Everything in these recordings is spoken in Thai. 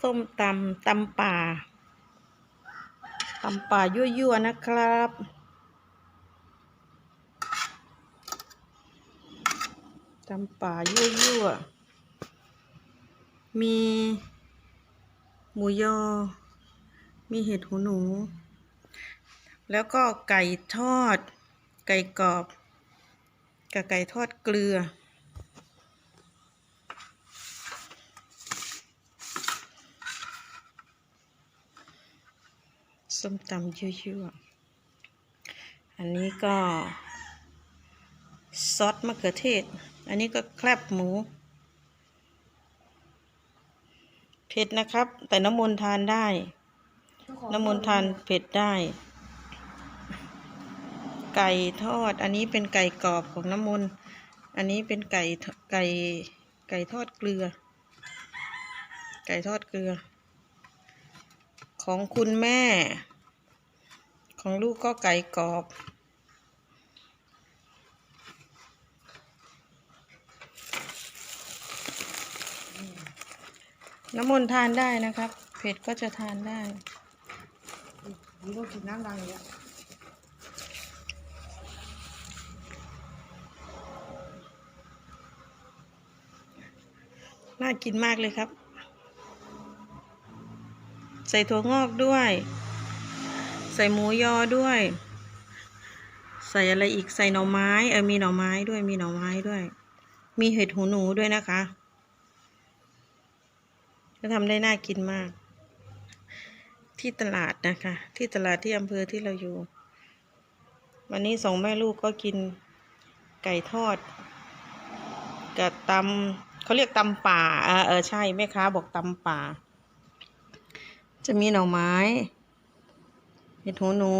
ส้มตำตำป่าตำป่ายั่วๆนะครับ ตำป่ายั่วๆ มีหมูยอ มีเห็ดหูหนู แล้วก็ไก่ทอด ไก่กรอบ กับไก่ทอดเกลือ ส้มตำยั่วๆ อันนี้ก็ ซอสมะเขือเทศ อันนี้ก็แคลบหมู เผ็ดนะครับ แต่น้ำมนทานได้ น้ำมนทานเผ็ดได้ ไก่ทอด อันนี้เป็นไก่กรอบของน้ำมนอันนี้เป็นไก่ไก่ไก่ทอดเกลือ ไก่ทอดเกลือ ของคุณแม่ ของลูกก็ไก่กรอบ น้ำมนต์ทานได้นะครับ เผ็ดก็จะทานได้ผมก็กินน้ำดังอย่างเงี้ยน่ากินมากเลยครับ ใส่ถั่วงอกด้วย ใส่หมูยอด้วย ใส่อะไรอีกใส่หน่อไม้เออมีหน่อไม้ด้วยมีหน่อไม้ด้วย มีเห็ดหูหนูด้วยนะคะก็ทำได้น่ากินมาก ที่ตลาดนะคะ ที่ตลาดที่อำเภอที่เราอยู่ วันนี้สองแม่ลูกก็กินไก่ทอดกับตำเขาเรียกตำป่าเออเออใช่แม่ค้าบอกตำป่า จะมีหน่อไม้ เห็ดหูหนู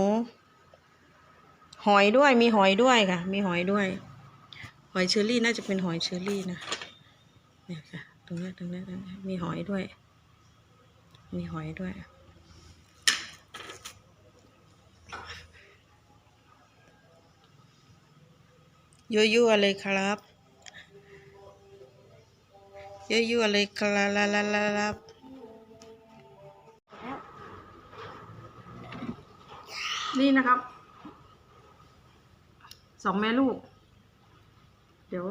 หอยด้วยมีหอยด้วยค่ะ มีหอยด้วย หอยเชอรี่น่าจะเป็นหอยเชอรี่นะเนี่ยค่ะ ตรงนี้ตรงนี้ตรงนี้มีหอยด้วย มีหอยด้วยยั่วๆเลยครับยั่วๆเลยครับ นี่นะครับ สองแม่ลูก เดี๋ยว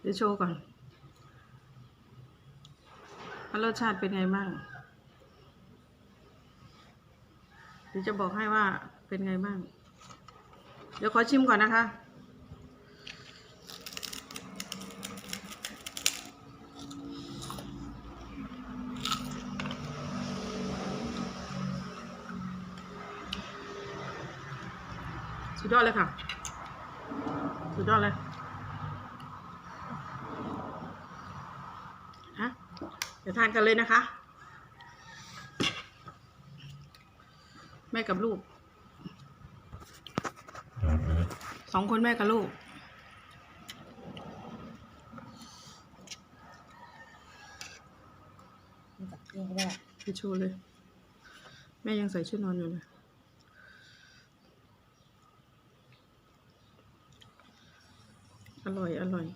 เดี๋ยวโชว์ก่อนรสชาติเป็นไงบ้าง เดี๋ยวจะบอกให้ว่าเป็นไงบ้าง เดี๋ยวขอชิมก่อนนะคะ สุดยอดเลยค่ะ สุดยอดเลยฮะเดี๋ยวทานกันเลยนะคะ แม่กับลูก สองคนแม่กับลูกมันจับเองก็ได้ไปโชว์เลย แม่ยังใส่ชุดนอนอยู่เลย อร่อย อร่อย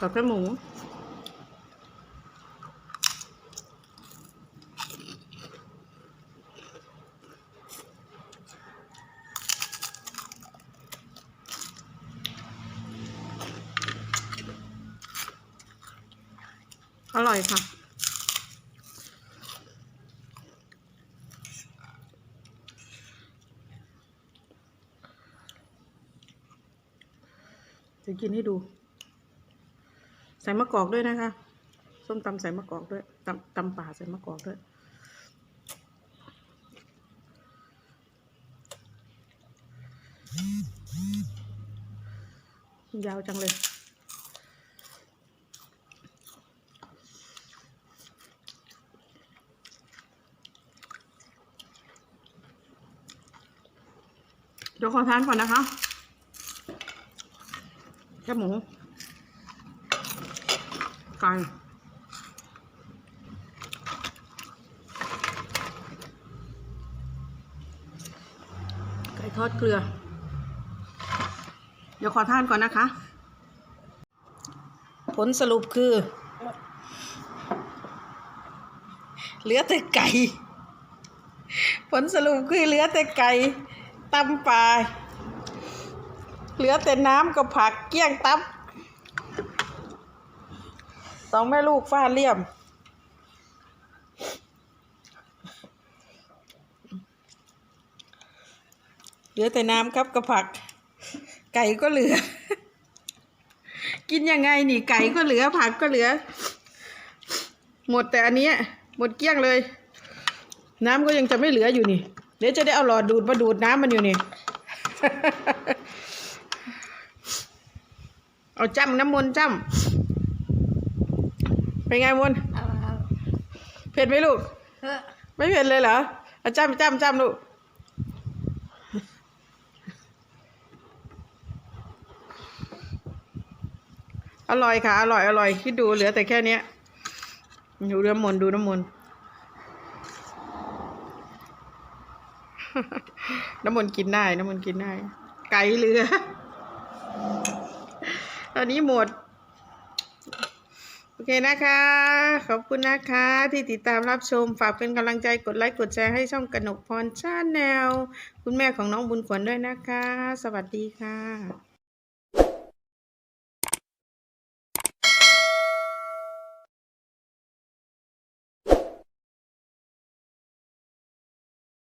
กับแค่หมูอร่อยค่ะ จะกินให้ดู ใส่มะกอกด้วยนะคะ ส้มตำใส่มะกอกด้วยตำตำป่าใส่มะกอกด้วย ยาวจังเลย เดี๋ยวขอทานก่อนนะคะแค่หมู ไก่ไก่ทอดเกลือ เดี๋ยวขอทานก่อนนะคะ ผลสรุปคือ เหลือแต่ไก่ ผลสรุปคือเหลือแต่ไก่ตำปลาเหลือแต่น้ำกับผักเกี้ยงตับ สองแม่ลูกฟาดเลี่ยมเหลือแต่น้ำครับกับผัก ไก่ก็เหลือ กินยังไงนี่ไก่ก็เหลือผักก็เหลือ หมดแต่อันนี้หมดเกลี้ยงเลย น้ำก็ยังจะไม่เหลืออยู่นี่ เดี๋ยวจะได้เอาหลอดดูดมาดูดน้ำมันอยู่นี่เอาจ้ำน้ำมนต์จ้ำ เป็นไงมนเผ็ดไหมลูก ไม่เผ็ดเลยเหรอจ้ำจ้ำจ้ำลูกอร่อยค่ะ อร่อยอร่อยคิดดูเหลือแต่แค่เนี้ยดูน้ำมนต์ดูน้ำมนต์น้ำมนต์กินได้ น้ำมนต์กินได้ ไก่เหลือ ตอนนี้หมด โอเคนะคะ ขอบคุณนะคะที่ติดตามรับชม ฝากเป็นกำลังใจกดไลค์กดแชร์ให้ช่องกนกพรชาแนล คุณแม่ของน้องบุญขวัญด้วยนะคะ สวัสดีค่ะ